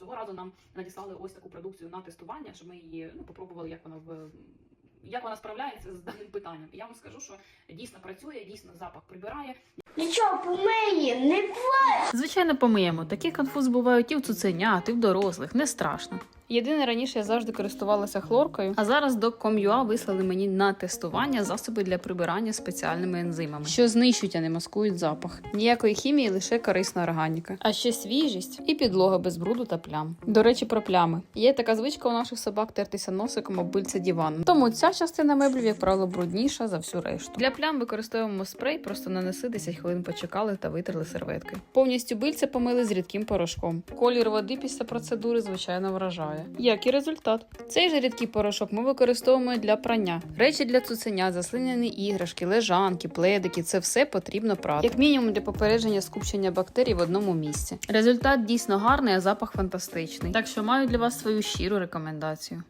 цього разу нам надіслали ось таку продукцію на тестування, щоб ми її ну, попробували, як вона в. Як вона справляється з даним питанням? Я вам скажу, що дійсно працює, дійсно запах прибирає. Нічого помиє, не Звичайно, помиємо. Такі конфуз бувають і в цуценят, і в дорослих, не страшно. Єдине раніше я завжди користувалася хлоркою, а зараз до Com.ua вислали мені на тестування засоби для прибирання спеціальними ензимами, що знищують, а не маскують запах. Ніякої хімії, лише корисна органіка. А ще свіжість і підлога без бруду та плям. До речі, про плями. Є така звичка у наших собак тертися носиком об бильце дивану. Тому ця частина меблів, як правило, брудніша за всю решту. Для плям використовуємо спрей, просто нанеси 10 хвилин почекали та витерли серветкою. Повністю бильце помили з рідким порошком. Колір води після процедури звичайно вражає. Як і результат. Цей же рідкий порошок ми використовуємо для прання. Речі для цуценя, заслиняні іграшки, лежанки, пледики це все потрібно прати. Як мінімум для попередження скупчення бактерій в одному місці. Результат дійсно гарний, а запах фантастичний. Так що маю для вас свою щиру рекомендацію.